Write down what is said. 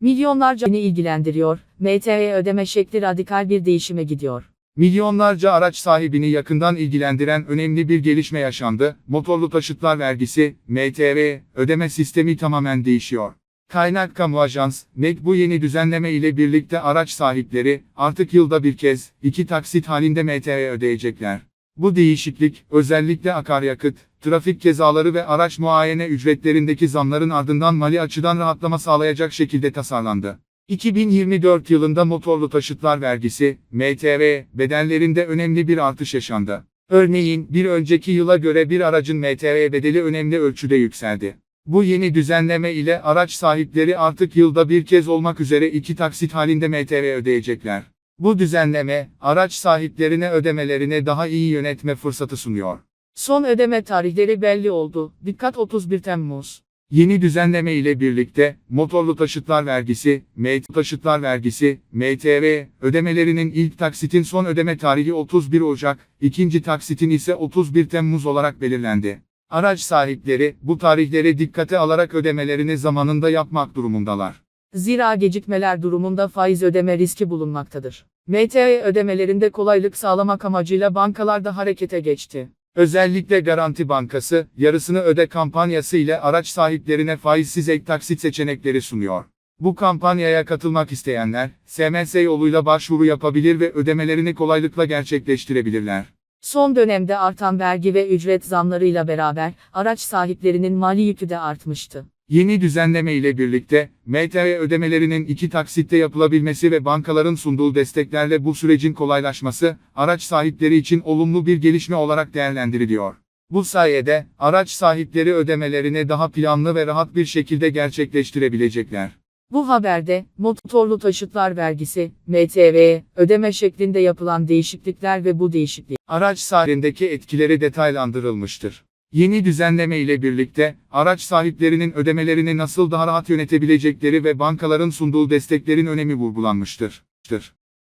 Milyonlarca beni ilgilendiriyor, MTV ödeme şekli radikal bir değişime gidiyor. Milyonlarca araç sahibini yakından ilgilendiren önemli bir gelişme yaşandı. Motorlu taşıtlar vergisi, MTV, ödeme sistemi tamamen değişiyor. Kaynak Kamu Ajans, NET bu yeni düzenleme ile birlikte araç sahipleri, artık yılda bir kez, iki taksit halinde MTV ödeyecekler. Bu değişiklik, özellikle akaryakıt, trafik cezaları ve araç muayene ücretlerindeki zamların ardından mali açıdan rahatlama sağlayacak şekilde tasarlandı. 2024 yılında motorlu taşıtlar vergisi, MTV, bedellerinde önemli bir artış yaşandı. Örneğin, bir önceki yıla göre bir aracın MTV bedeli önemli ölçüde yükseldi. Bu yeni düzenleme ile araç sahipleri artık yılda bir kez olmak üzere iki taksit halinde MTV ödeyecekler. Bu düzenleme, araç sahiplerine ödemelerini daha iyi yönetme fırsatı sunuyor. Son ödeme tarihleri belli oldu. Dikkat 31 Temmuz. Yeni düzenleme ile birlikte, motorlu taşıtlar vergisi, MT taşıtlar vergisi, MTV, ödemelerinin ilk taksitin son ödeme tarihi 31 Ocak, ikinci taksitin ise 31 Temmuz olarak belirlendi. Araç sahipleri, bu tarihleri dikkate alarak ödemelerini zamanında yapmak durumundalar. Zira gecikmeler durumunda faiz ödeme riski bulunmaktadır. MTV ödemelerinde kolaylık sağlamak amacıyla bankalar da harekete geçti. Özellikle Garanti Bankası, yarısını öde kampanyası ile araç sahiplerine faizsiz ek taksit seçenekleri sunuyor. Bu kampanyaya katılmak isteyenler, SMS yoluyla başvuru yapabilir ve ödemelerini kolaylıkla gerçekleştirebilirler. Son dönemde artan vergi ve ücret zamlarıyla beraber araç sahiplerinin mali yükü de artmıştı. Yeni düzenleme ile birlikte, MTV ödemelerinin iki taksitte yapılabilmesi ve bankaların sunduğu desteklerle bu sürecin kolaylaşması, araç sahipleri için olumlu bir gelişme olarak değerlendiriliyor. Bu sayede, araç sahipleri ödemelerini daha planlı ve rahat bir şekilde gerçekleştirebilecekler. Bu haberde, motorlu taşıtlar vergisi, MTV, ödeme şeklinde yapılan değişiklikler ve bu değişiklik, Araç sahibindeki etkileri detaylandırılmıştır. Yeni düzenleme ile birlikte, araç sahiplerinin ödemelerini nasıl daha rahat yönetebilecekleri ve bankaların sunduğu desteklerin önemi vurgulanmıştır.